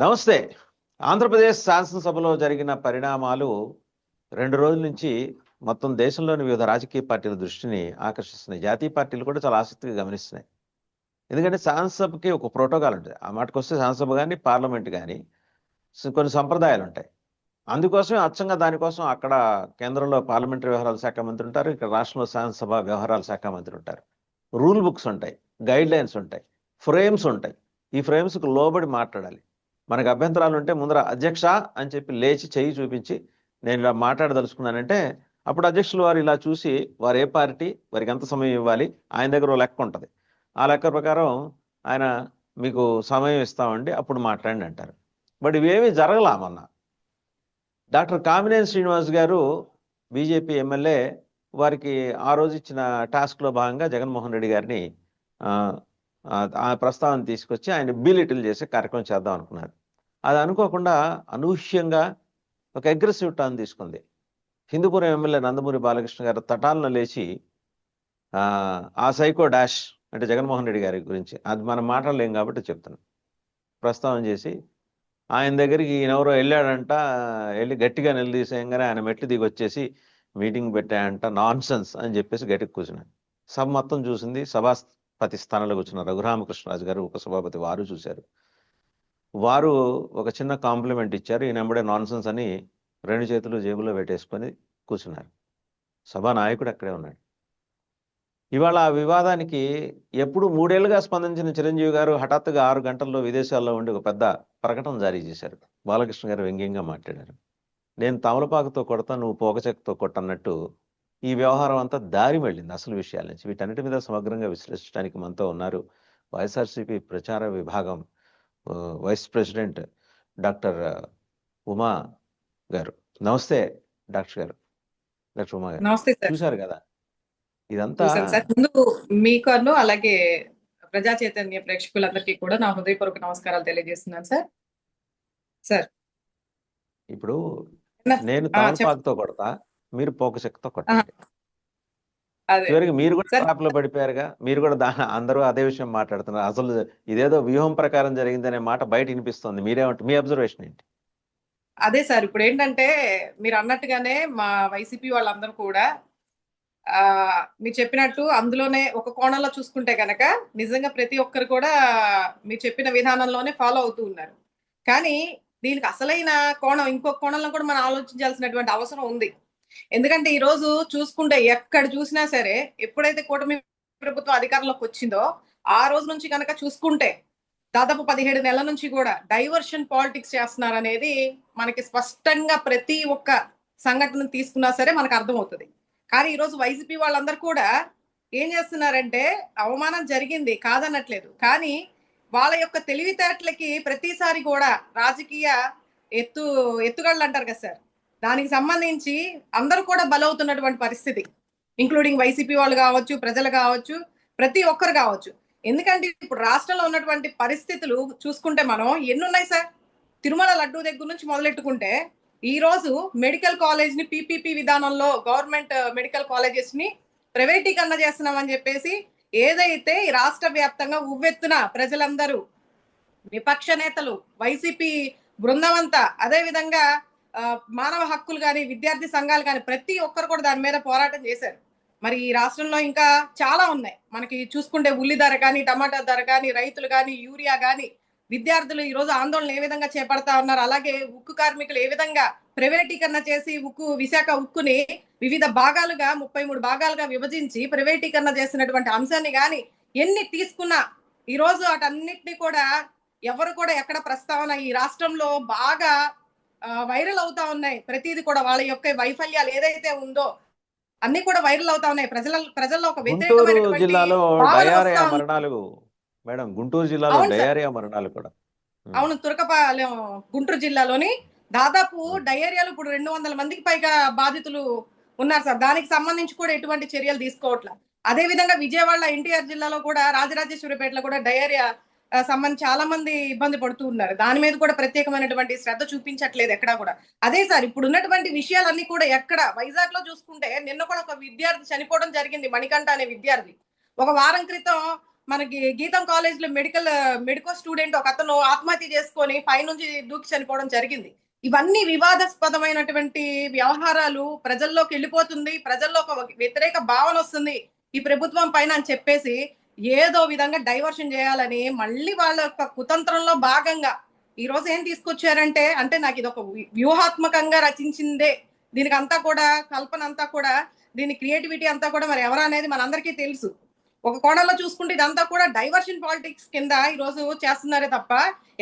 నమస్తే. ఆంధ్రప్రదేశ్ శాసనసభలో జరిగిన పరిణామాలు రెండు రోజుల నుంచి మొత్తం దేశంలోని వివిధ రాజకీయ పార్టీల దృష్టిని ఆకర్షిస్తున్నాయి. జాతీయ పార్టీలు కూడా చాలా ఆసక్తిగా గమనిస్తున్నాయి. ఎందుకంటే శాసనసభకి ఒక ప్రోటోకాల్ ఉంటుంది. ఆ మాటకు వస్తే శాసనసభ కానీ పార్లమెంట్ కానీ కొన్ని సంప్రదాయాలు ఉంటాయి. అందుకోసమే అచ్చంగా దానికోసం అక్కడ కేంద్రంలో పార్లమెంటరీ వ్యవహారాల శాఖ మంత్రి ఉంటారు. ఇక్కడ రాష్ట్రంలో శాసనసభ వ్యవహారాల శాఖ మంత్రి ఉంటారు. రూల్ బుక్స్ ఉంటాయి. గైడ్ లైన్స్ ఉంటాయి. ఫ్రేమ్స్ ఉంటాయి. ఈ ఫ్రేమ్స్కు లోబడి మాట్లాడాలి. మనకు అభ్యంతరాలు ఉంటే ముందర అధ్యక్ష అని చెప్పి లేచి చెయ్యి చూపించి నేను ఇలా మాట్లాడదలుచుకున్నానంటే అప్పుడు అధ్యక్షులు వారు ఇలా చూసి వారు ఏ పార్టీ వారికి ఎంత సమయం ఇవ్వాలి ఆయన దగ్గర ఓ లెక్క ఉంటుంది. ఆ లెక్క ప్రకారం ఆయన మీకు సమయం ఇస్తామండి అప్పుడు మాట్లాడండి అంటారు. బట్ ఇవేమీ జరగలామన్న డాక్టర్ కామినేని శ్రీనివాస్ గారు బీజేపీ ఎమ్మెల్యే వారికి ఆ రోజు ఇచ్చిన టాస్క్లో భాగంగా జగన్మోహన్ రెడ్డి గారిని ఆ, ప్రస్తావన తీసుకొచ్చి ఆయన బిలిటిల్ చేసే కార్యక్రమం చేద్దాం అనుకున్నారు. అది అనుకోకుండా అనూహ్యంగా ఒక అగ్రెసివ్ టర్న్ తీసుకుంది. హిందూపురం ఎమ్మెల్యే నందమూరి బాలకృష్ణ గారు తటాలను లేచి ఆ, సైకో డాష్ అంటే జగన్మోహన్ రెడ్డి గారి గురించి అది మనం మాట్లాడలేం కాబట్టి చెప్తున్నాం. ప్రస్తావన చేసి ఆయన దగ్గరికి ఈయన ఎవరో వెళ్ళాడంట వెళ్ళి గట్టిగా నిలదీసేయంగానే ఆయన మెట్లు దిగి వచ్చేసి మీటింగ్ పెట్టాయంట నాన్ సెన్స్ అని చెప్పేసి గట్టికి కూర్చున్నాడు సభ మొత్తం చూసింది ప్రతి స్థానంలో కూర్చున్న రఘురామకృష్ణరాజు గారు ఉపసభాపతి వారు చూశారు. వారు ఒక చిన్న కాంప్లిమెంట్ ఇచ్చారు. ఈ వెంబడే నాన్సెన్స్ అని రెండు చేతులు జేబులో పెట్టేసుకొని కూర్చున్నారు. సభా నాయకుడు అక్కడే ఉన్నాడు. ఇవాళ ఆ వివాదానికి ఎప్పుడు మూడేళ్ళుగా స్పందించిన చిరంజీవి గారు హఠాత్తుగా ఆరు గంటల్లో విదేశాల్లో ఉండి ఒక పెద్ద ప్రకటన జారీ చేశారు. బాలకృష్ణ గారు వ్యంగ్యంగా మాట్లాడారు. నేను తమలపాకుతో కొడతా నువ్వు పోకచెక్కతో కొట్టన్నట్టు ఈ వ్యవహారం అంతా దారి వెళ్ళింది అసలు విషయాల నుంచి. వీటన్నిటి మీద సమగ్రంగా విశ్లేషించడానికి మనతో ఉన్నారు వైఎస్ఆర్సీపీ ప్రచార విభాగం వైస్ ప్రెసిడెంట్ డాక్టర్ ఉమా గారు. నమస్తే డాక్టర్ గారు. డాక్టర్ ఉమా గారు. నమస్తే సార్. చూశారు కదా? ఇదంతా ముందు మీకు అలాగే ప్రజా చైతన్య ప్రేక్షకులందరికీ కూడా నా హృదయపూర్వక నమస్కారాలు తెలియజేస్తున్నాను సార్. సార్. ఇప్పుడు నేను తమలపాకుతో కొడతా. మీరు పోకచెక్కతో కొట్టండి. అదే. చివరికి మీరు కూడా. ట్రాప్లో పడిపోయారుగా. మీరు కూడా దా అందరూ అదే విషయం మాట్లాడుతున్నారు. అసలు ఇదేదో వ్యూహం ప్రకారం జరిగిందనే మాట బయట వినిపిస్తుంది. మీరేమంటారు మీ అబ్జర్వేషన్ ఏంటి? అదే సార్ ఇప్పుడు ఏంటంటే మీరు అన్నట్టుగానే మా వైసీపీ వాళ్ళందరూ కూడా ఆ మీరు చెప్పినట్టు అందులోనే ఒక కోణంలో చూసుకుంటే కనుక నిజంగా ప్రతి ఒక్కరు కూడా మీరు చెప్పిన విధానంలోనే ఫాలో అవుతూ ఉన్నారు. కానీ దీనికి అసలైన కోణం ఇంకొక కోణంలో కూడా మనం ఆలోచించాల్సినటువంటి అవసరం ఉంది. ఎందుకంటే ఈ రోజు చూసుకుంటే ఎక్కడ చూసినా సరే ఎప్పుడైతే కూటమి ప్రభుత్వం అధికారంలోకి వచ్చిందో ఆ రోజు నుంచి కనుక చూసుకుంటే దాదాపు పదిహేడు నెలల నుంచి కూడా డైవర్షన్ పాలిటిక్స్ చేస్తున్నారు అనేది మనకి స్పష్టంగా ప్రతి ఒక్క సంఘటన తీసుకున్నా సరే మనకు అర్థమవుతుంది. కానీ ఈరోజు వైసీపీ వాళ్ళందరూ కూడా ఏం చేస్తున్నారంటే అవమానం జరిగింది కాదనట్లేదు. కానీ వాళ్ళ యొక్క తెలివితేటలకి ప్రతిసారి కూడా రాజకీయ ఎత్తు ఎత్తుగళ్ళు అంటారు కదా సార్. దానికి సంబంధించి అందరూ కూడా బలవుతున్నటువంటి పరిస్థితి. ఇంక్లూడింగ్ వైసీపీ వాళ్ళు కావచ్చు ప్రజలు కావచ్చు ప్రతి ఒక్కరు కావచ్చు. ఎందుకంటే ఇప్పుడు రాష్ట్రంలో ఉన్నటువంటి పరిస్థితులు చూసుకుంటే మనం ఎన్ని ఉన్నాయి సార్? తిరుమల లడ్డూ దగ్గర నుంచి మొదలెట్టుకుంటే ఈ రోజు మెడికల్ కాలేజ్ని పీపీపీ విధానంలో గవర్నమెంట్ uh, మెడికల్ కాలేజెస్ని ప్రైవేటీకరణ చేస్తున్నామని చెప్పేసి ఏదైతే రాష్ట్ర వ్యాప్తంగా ఉవ్వెత్తున ప్రజలందరూ విపక్ష నేతలు వైసీపీ బృందమంతా అదే విధంగా మానవ హక్కులు కానీ విద్యార్థి సంఘాలు కానీ ప్రతి ఒక్కరు కూడా దాని మీద పోరాటం చేశారు. మరి ఈ రాష్ట్రంలో ఇంకా చాలా ఉన్నాయి. మనకి చూసుకుంటే ఉల్లి ధర కానీ టమాటా ధర కానీ రైతులు కానీ యూరియా కానీ విద్యార్థులు ఈ రోజు ఆందోళన ఏ విధంగా చేపడతా ఉన్నారు? అలాగే ఉక్కు కార్మికులు ఏ విధంగా ప్రైవేటీకరణ చేసి ఉక్కు విశాఖ ఉక్కుని వివిధ భాగాలుగా ముప్పై మూడు భాగాలుగా విభజించి ప్రైవేటీకరణ చేసినటువంటి అంశాన్ని కానీ ఎన్ని తీసుకున్నా ఈరోజు రోజు వాటన్నిటిని కూడా ఎవరు కూడా ఎక్కడ ప్రస్తావన ఈ రాష్ట్రంలో బాగా వైరల్ అవుతా ఉన్నాయి. ప్రతిదీ కూడా వాళ్ళ యొక్క వైఫల్యాలు ఏదైతే ఉందో అన్ని కూడా వైరల్ అవుతా ఉన్నాయి. ప్రజల ప్రజల్లో ఒక గుంటూరు జిల్లాలో డయారియా. మరణాలు మేడం గుంటూరు జిల్లాలో అవును సార్. డయారియా మరణాలు కూడా. అవును తురకపాలెం గుంటూరు జిల్లాలోని దాదాపు డయేరియాలో ఇప్పుడు రెండు వందల మందికి పైగా బాధితులు ఉన్నారు సార్. దానికి సంబంధించి కూడా ఎటువంటి చర్యలు తీసుకోవట్లే. అదే విధంగా విజయవాడ ఎన్టీఆర్ జిల్లాలో కూడా రాజరాజేశ్వరిపేటలో కూడా డయేరియా సంబంధించి చాలా మంది ఇబ్బంది పడుతూ ఉన్నారు. దాని మీద కూడా ప్రత్యేకమైనటువంటి శ్రద్ధ చూపించట్లేదు ఎక్కడా కూడా. అదే సార్ ఇప్పుడు ఉన్నటువంటి విషయాలన్నీ కూడా ఎక్కడ? వైజాగ్లో చూసుకుంటే నిన్న కూడా ఒక విద్యార్థి చనిపోవడం జరిగింది మణికంఠ అనే విద్యార్థి. ఒక వారం క్రితం మనకి గీతం కాలేజ్లో మెడికల్ మెడికల్ స్టూడెంట్ ఒక అతను ఆత్మహత్య చేసుకొని పైనుంచి దూకి చనిపోవడం జరిగింది. ఇవన్నీ వివాదాస్పదమైనటువంటి వ్యవహారాలు ప్రజల్లోకి వెళ్ళిపోతుంది ప్రజల్లో ఒక వ్యతిరేక భావన వస్తుంది ఈ ప్రభుత్వం పైన అని చెప్పేసి ఏదో విధంగా డైవర్షన్ చేయాలని మళ్ళీ వాళ్ళ యొక్క కుతంత్రంలో భాగంగా ఈ రోజు ఏం తీసుకొచ్చారంటే అంటే నాకు ఇది ఒక వ్యూహాత్మకంగా రచించిందే. దీనికి అంతా కూడా కల్పన అంతా కూడా దీని క్రియేటివిటీ అంతా కూడా మరి ఎవరు అనేది మనందరికీ తెలుసు. ఒక కోణంలో చూసుకుంటే ఇదంతా కూడా డైవర్షన్ పాలిటిక్స్ కింద ఈ రోజు చేస్తున్నారే తప్ప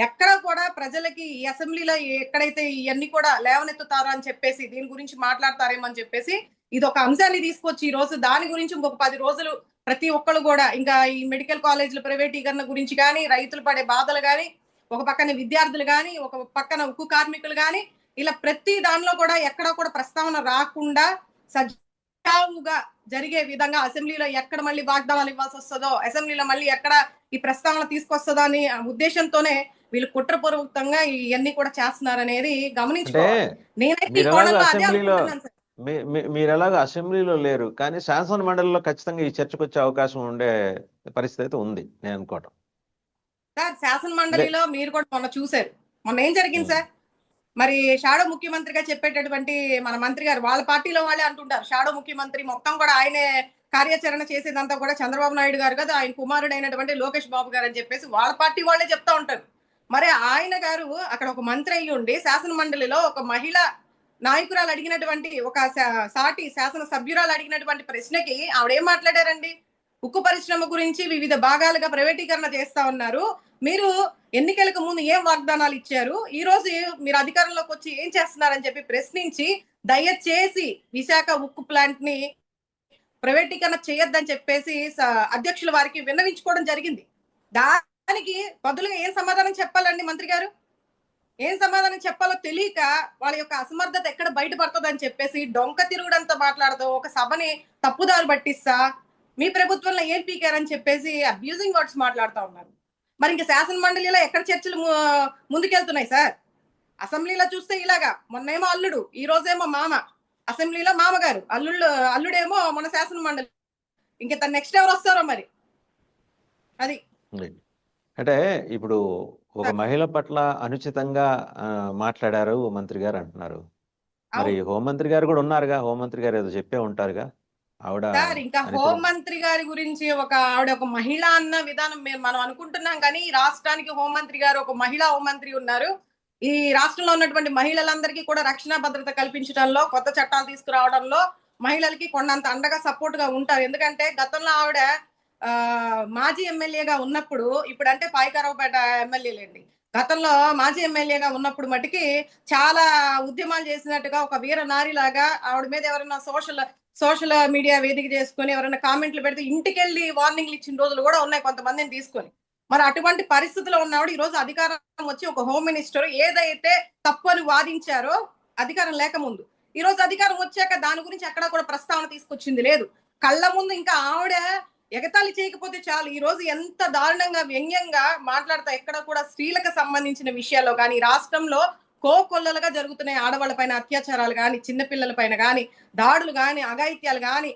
ఎక్కడ కూడా ప్రజలకి ఈ అసెంబ్లీలో ఎక్కడైతే ఇవన్నీ కూడా లేవనెత్తుతారో అని చెప్పేసి దీని గురించి మాట్లాడతారేమో అని చెప్పేసి ఇది ఒక అంశాన్ని తీసుకొచ్చి ఈ రోజు దాని గురించి ఇంకొక పది రోజులు ప్రతి ఒక్కరు కూడా ఇంకా ఈ మెడికల్ కాలేజీల ప్రైవేటీకరణ గురించి కానీ రైతులు పడే బాధలు కానీ ఒక పక్కన విద్యార్థులు కానీ ఒక పక్కన ఉక్కు కార్మికులు కానీ ఇలా ప్రతి దానిలో కూడా ఎక్కడ కూడా ప్రస్తావన రాకుండా సజావుగా జరిగే విధంగా అసెంబ్లీలో ఎక్కడ మళ్ళీ వాగ్దానాలు ఇవ్వాల్సి వస్తుందో అసెంబ్లీలో మళ్ళీ ఎక్కడ ఈ ప్రస్తావన తీసుకొస్తుందో అని ఉద్దేశంతోనే వీళ్ళు కుట్రపూర్వకంగా ఇవన్నీ కూడా చేస్తున్నారనేది గమనించుకోవాలి నేనైతే ఈ మీరు ఎలాగో కోణంలో అదే అసెంబ్లీలో అనుకుంటున్నాను సార్. మీ- మీ- మీరు ఎలాగో అసెంబ్లీలో లేరు కానీ శాసన మండలిలో ఖచ్చితంగా ఈ చర్చకు వచ్చే అవకాశం ఉండే పరిస్థితి అయితే ఉంది నేను అనుకోవటం. సార్ శాసన మండలిలో మీరు కూడా మొన్న చూశారు. మొన్న ఏం జరిగింది. సార్? మరి షాడో ముఖ్యమంత్రిగా చెప్పేటటువంటి మన మంత్రి గారు వాళ్ళ పార్టీలో వాళ్ళే అంటుంటారు. షాడో ముఖ్యమంత్రి మొత్తం కూడా ఆయనే కార్యాచరణ చేసేదంతా కూడా చంద్రబాబు నాయుడు గారు కదా ఆయన కుమారుడు అయినటువంటి లోకేష్ బాబు గారు అని చెప్పేసి వాళ్ళ పార్టీ వాళ్ళే చెప్తా ఉంటారు. మరి ఆయన గారు అక్కడ ఒక మంత్రి అయ్యి ఉండి శాసన మండలిలో ఒక మహిళ నాయకురాలు అడిగినటువంటి ఒక శా- సాటి శాసన సభ్యురాలు అడిగినటువంటి ప్రశ్నకి ఆవిడ ఏం మాట్లాడారండి? ఉక్కు పరిశ్రమ గురించి వివిధ భాగాలుగా ప్రైవేటీకరణ చేస్తా ఉన్నారు. మీరు ఎన్నికలకు ముందు ఏం వాగ్దానాలు ఇచ్చారు? ఈ రోజు మీరు అధికారంలోకి వచ్చి ఏం చేస్తున్నారని చెప్పి ప్రశ్నించి దయచేసి విశాఖ ఉక్కు ప్లాంట్ని ప్రైవేటీకరణ చేయొద్దని చెప్పేసి అధ్యక్షుల వారికి విన్నవించుకోవడం జరిగింది. దానికి బదులుగా ఏం సమాధానం చెప్పాలండి మంత్రి గారు? ఏం సమాధానం చెప్పాలో తెలియక వాళ్ళ యొక్క అసమర్థత ఎక్కడ బయటపడుతుందని చెప్పేసి డొంక తిరుగుడంత మాట్లాడదు. ఒక సభని తప్పుదారు పట్టిస్తా. మీ ప్రభుత్వంలో ఏం పీకారని చెప్పేసి అబ్యూజింగ్ వర్డ్స్ మాట్లాడుతూ ఉన్నారు. మరి ఇంకా శాసన మండలిలో ఎక్కడ చర్చలు ముందుకెళ్తున్నాయి సార్? అసెంబ్లీలో చూస్తే ఇలాగా. మొన్నేమో అల్లుడు ఈ రోజేమో మామ. అసెంబ్లీలో మామగారు. అల్లుళ్ళు అల్లుడేమో మన శాసన మండలి. ఇంకా నెక్స్ట్ ఎవరు వస్తారో మరి? అది. అంటే ఇప్పుడు ఒక మహిళ పట్ల అనుచితంగా ఆ, మాట్లాడారు మంత్రి గారు అంటున్నారు. మరి అవును. హోంమంత్రి గారు కూడా ఉన్నారుగా? హోంమంత్రి గారు ఏదో చెప్పే ఉంటారుగా? ఆవిడ సార్ ఇంకా అని హోం మంత్రి గారి గురించి ఒక ఆవిడ ఒక మహిళ అన్న విధానం మేము మనం అనుకుంటున్నాం కానీ ఈ రాష్ట్రానికి హోంమంత్రి గారు ఒక మహిళా హోంమంత్రి ఉన్నారు. ఈ రాష్ట్రంలో ఉన్నటువంటి మహిళలందరికీ కూడా రక్షణ భద్రత కల్పించడంలో కొత్త చట్టాలు తీసుకురావడంలో మహిళలకి కొండంత అండగా సపోర్ట్గా ఉంటారు. ఎందుకంటే గతంలో ఆవిడ మాజీ ఎమ్మెల్యేగా ఉన్నప్పుడు ఇప్పుడు అంటే పాయికారావుపేట ఎమ్మెల్యేలండి. గతంలో మాజీ ఎమ్మెల్యేగా ఉన్నప్పుడు మటుకి చాలా ఉద్యమాలు చేసినట్టుగా ఒక వీర నారిలాగా ఆవిడ మీద ఎవరైనా సోషల్ సోషల్ మీడియా వేదిక చేసుకొని ఎవరైనా కామెంట్లు పెడితే ఇంటికెళ్ళి వార్నింగ్లు ఇచ్చిన రోజులు కూడా ఉన్నాయి కొంతమందిని తీసుకొని. మరి అటువంటి పరిస్థితిలో ఉన్నవాడు ఈ రోజు అధికారం వచ్చి ఒక హోమ్ మినిస్టర్ ఏదైతే తప్పు అని వాదించారో అధికారం లేకముందు ఈ రోజు అధికారం వచ్చాక దాని గురించి ఎక్కడా కూడా ప్రస్తావన తీసుకొచ్చింది లేదు. కళ్ళ ముందు ఇంకా ఆవిడ ఎగతాళి చేయకపోతే చాలు. ఈ రోజు ఎంత దారుణంగా వ్యంగ్యంగా మాట్లాడతా ఎక్కడ కూడా స్త్రీలకు సంబంధించిన విషయాల్లో కానీ రాష్ట్రంలో కోకొల్లలుగా జరుగుతున్నాయి ఆడవాళ్ళ పైన అత్యాచారాలు కానీ చిన్నపిల్లల పైన కానీ దాడులు కానీ అఘాయిత్యాలు కానీ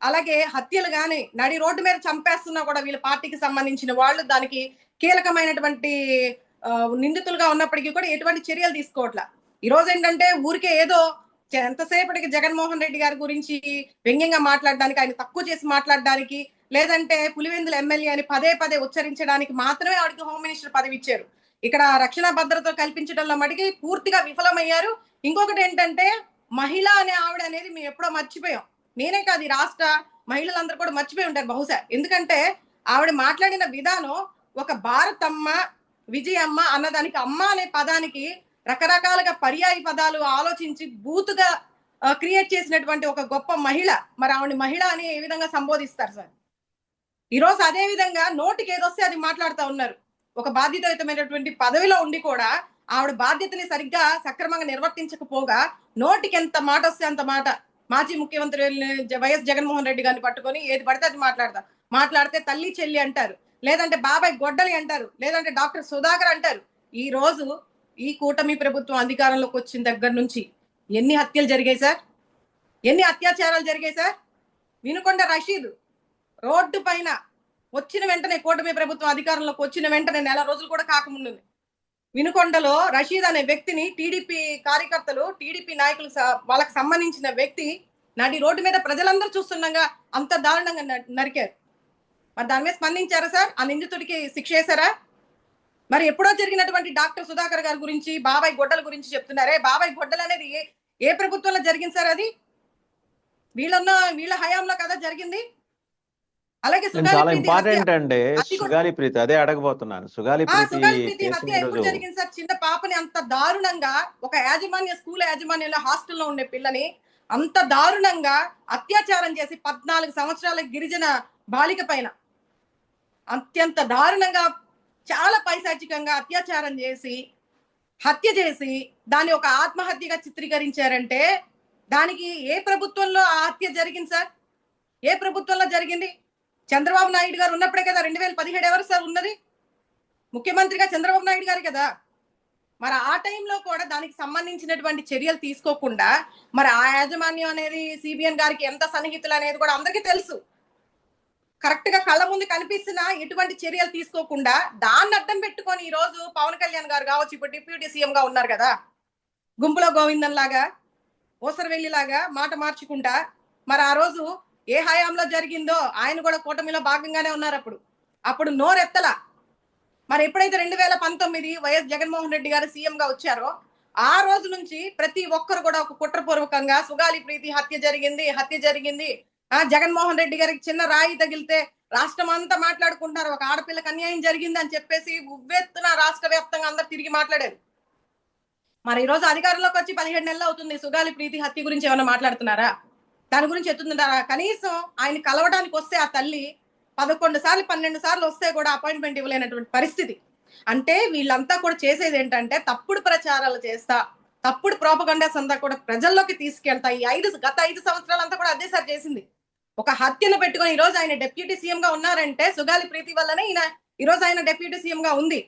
అలాగే హత్యలు కానీ నడి రోడ్డు మీద చంపేస్తున్నా కూడా వీళ్ళ పార్టీకి సంబంధించిన వాళ్ళు దానికి కీలకమైనటువంటి నిందితులుగా ఉన్నప్పటికీ కూడా ఎటువంటి చర్యలు తీసుకోవట్లా. ఈ రోజు ఏంటంటే ఊరికే ఏదో ఎంతసేపటికి జగన్మోహన్ రెడ్డి గారి గురించి వ్యంగ్యంగా మాట్లాడడానికి ఆయన తక్కువ చేసి మాట్లాడడానికి లేదంటే పులివెందుల ఎమ్మెల్యే అని పదే పదే ఉచ్చరించడానికి మాత్రమే ఆవిడకి హోమ్ మినిస్టర్ పదవి ఇచ్చారు. ఇక్కడ రక్షణ భద్రత కల్పించడంలో మటుకి పూర్తిగా విఫలమయ్యారు. ఇంకొకటి ఏంటంటే మహిళ అనే ఆవిడ అనేది మేము ఎప్పుడో మర్చిపోయాం. నేనే కాదు ఈ రాష్ట్ర మహిళలందరూ కూడా మర్చిపోయి ఉంటారు బహుశా. ఎందుకంటే ఆవిడ మాట్లాడిన విధానం ఒక భారతమ్మ విజయమ్మ అన్నదానికి అమ్మ అనే పదానికి రకరకాలుగా పర్యాయ పదాలు ఆలోచించి బూతుగా క్రియేట్ చేసినటువంటి ఒక గొప్ప మహిళ. మరి ఆవిడ మహిళ అని ఏ విధంగా సంబోధిస్తారు సార్? ఈరోజు అదే విధంగా నోటికి ఏదొస్తే అది మాట్లాడుతూ ఉన్నారు. ఒక బాధ్యతాయుతమైనటువంటి పదవిలో ఉండి కూడా ఆవిడ బాధ్యతని సరిగ్గా సక్రమంగా నిర్వర్తించకపోగా నోటికి ఎంత మాట వస్తే అంత మాట. మాజీ ముఖ్యమంత్రి వైఎస్ జగన్మోహన్ రెడ్డి గారిని పట్టుకొని ఏది పడితే అది మాట్లాడతారు మాట్లాడితే తల్లి చెల్లి అంటారు. లేదంటే బాబాయ్ గొడ్డలి అంటారు. లేదంటే డాక్టర్ సుధాకర్ అంటారు. ఈ రోజు ఈ కూటమి ప్రభుత్వం అధికారంలోకి వచ్చిన దగ్గర నుంచి ఎన్ని హత్యలు జరిగాయి సార్? ఎన్ని అత్యాచారాలు జరిగాయి సార్? వినుకొండ రషీద్. రోడ్డు పైన వచ్చిన వెంటనే కూటమి ప్రభుత్వం అధికారంలోకి వచ్చిన వెంటనే నెల రోజులు కూడా కాకముందు వినుకొండలో రషీద్ అనే వ్యక్తిని టీడీపీ కార్యకర్తలు టీడీపీ నాయకులు స- వాళ్ళకి సంబంధించిన వ్యక్తి నడి రోడ్డు మీద ప్రజలందరూ చూస్తుండగా అంత దారుణంగా నరికారు. మరి దాని మీద స్పందించారా సార్? ఆ నిందితుడికి శిక్ష వేశారా? మరి ఎప్పుడో జరిగినటువంటి డాక్టర్ సుధాకర్ గారి గురించి బాబాయ్ గొడ్డల గురించి చెప్తున్నారే? బాబాయ్ గొడ్డలు అనేది ఏ ఏ ప్రభుత్వంలో జరిగింది సార్ అది? వీళ్ళన్న వీళ్ళ హయాంలో కదా జరిగింది? అలాగే చాలా ప్రీతి ఇంపార్టెంట్ అండి. సుగాలి ప్రీతి అదే అడగబోతున్నాను. సుగాలి ప్రీతి జరిగింది సార్? చిన్న పాపని అంత దారుణంగా ఒక యాజమాన్య స్కూల్ యాజమాన్యంలో హాస్టల్లో ఉండే పిల్లని అంత దారుణంగా అత్యాచారం చేసి పద్నాలుగు సంవత్సరాల గిరిజన బాలిక పైన అత్యంత దారుణంగా చాలా పైశాచికంగా అత్యాచారం చేసి హత్య చేసి దాన్ని ఒక ఆత్మహత్యగా చిత్రీకరించారంటే దానికి ఏ ప్రభుత్వంలో ఆ హత్య జరిగింది సార్? ఏ ప్రభుత్వంలో జరిగింది? చంద్రబాబు నాయుడు గారు ఉన్నప్పుడే కదా రెండు వేల పదిహేడు ఎవరు సార్ ఉన్నది? ముఖ్యమంత్రిగా చంద్రబాబు నాయుడు గారు కదా? మరి ఆ టైంలో కూడా దానికి సంబంధించినటువంటి చర్యలు తీసుకోకుండా మరి ఆ యాజమాన్యం అనేది సిబిఎన్ గారికి ఎంత సన్నిహితులు అనేది కూడా అందరికీ తెలుసు. కరెక్ట్గా కళ్ళ ముందు కనిపిస్తున్న ఎటువంటి చర్యలు తీసుకోకుండా దాన్ని అడ్డం పెట్టుకొని ఈ రోజు పవన్ కళ్యాణ్ గారు కావచ్చు ఇప్పుడు డిప్యూటీ సీఎం గా ఉన్నారు కదా? గుంపులో గోవిందన్ లాగా ఓసరవెల్లి లాగా మాట మార్చుకుంటా మరి ఆ రోజు ఏ హయాంలో జరిగిందో ఆయన కూడా కూటమిలో భాగంగానే ఉన్నారు అప్పుడు. అప్పుడు నోరెత్తల. మరి ఎప్పుడైతే రెండు వేల పంతొమ్మిది వైఎస్ జగన్మోహన్ రెడ్డి గారు సీఎం గా వచ్చారో ఆ రోజు నుంచి ప్రతి ఒక్కరు కూడా ఒక కుట్రపూర్వకంగా సుగాలి ప్రీతి హత్య జరిగింది హత్య జరిగింది. ఆ జగన్మోహన్ రెడ్డి గారికి చిన్న రాయి తగిలితే రాష్ట్రం అంతా మాట్లాడుకుంటున్నారు. ఒక ఆడపిల్లకి అన్యాయం జరిగింది అని చెప్పేసి ఉవ్వెత్తున రాష్ట్ర వ్యాప్తంగా అందరు తిరిగి మాట్లాడారు. మరి ఈ రోజు అధికారంలోకి వచ్చి పదిహేడు నెలలు అవుతుంది. సుగాలి ప్రీతి హత్య గురించి ఏమైనా మాట్లాడుతున్నారా? దాని గురించి ఎత్తుంటారా కనీసం ఆయన కలవడానికి వస్తే ఆ తల్లి పదకొండు సార్లు పన్నెండు సార్లు వస్తే కూడా అపాయింట్మెంట్ ఇవ్వలేనటువంటి పరిస్థితి. అంటే వీళ్ళంతా కూడా చేసేది ఏంటంటే తప్పుడు ప్రచారాలు చేస్తా తప్పుడు ప్రోపగండాస్ అంతా కూడా ప్రజల్లోకి తీసుకెళ్తా. ఈ ఐదు గత ఐదు సంవత్సరాలంతా కూడా అదే సార్ చేసింది. ఒక హత్యను పెట్టుకొని ఈ రోజు ఆయన డెప్యూటీ సీఎం గా ఉన్నారంటే సుగాలి ప్రీతి వల్లనే ఈయన ఈ రోజు ఆయన డెప్యూటీ సీఎం గా ఉంది.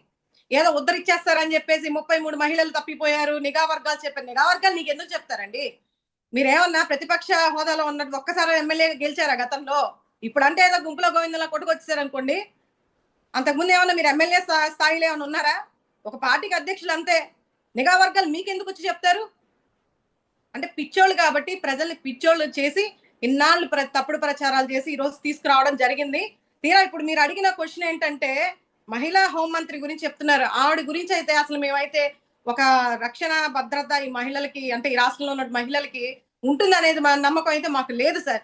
ఏదో ఉద్ధరిచ్చేస్తారని చెప్పేసి ముప్పై మూడు మహిళలు తప్పిపోయారు నిఘా వర్గాలు చెప్పారు. నిఘా వర్గాలు నీకు ఎందుకు చెప్తారండి? మీరేమన్నా ప్రతిపక్ష హోదాలో ఉన్నట్టు ఒక్కసారి ఎమ్మెల్యే గెలిచారా గతంలో? ఇప్పుడు అంటే ఏదో గుంపులో గోవిందంలో కొట్టుకొచ్చేసారు అనుకోండి అంతకుముందు ఏమన్నా మీరు ఎమ్మెల్యే స్థాయిలో ఏమైనా ఉన్నారా? ఒక పార్టీకి అధ్యక్షులు అంతే. నిఘా వర్గాలు మీకెందుకు వచ్చి చెప్తారు? అంటే పిచ్చోళ్ళు కాబట్టి ప్రజల్ని పిచ్చోళ్ళు చేసి ఇన్నాళ్ళు ప్ర తప్పుడు ప్రచారాలు చేసి ఈరోజు తీసుకురావడం జరిగింది. తీరా ఇప్పుడు మీరు అడిగిన క్వశ్చన్ ఏంటంటే మహిళా హోంమంత్రి గురించి చెప్తున్నారు. ఆవిడ గురించి అయితే అసలు మేమైతే ఒక రక్షణ భద్రత ఈ మహిళలకి అంటే ఈ రాష్ట్రంలో ఉన్న మహిళలకి ఉంటుంది అనేది మా నమ్మకం అయితే మాకు లేదు సార్.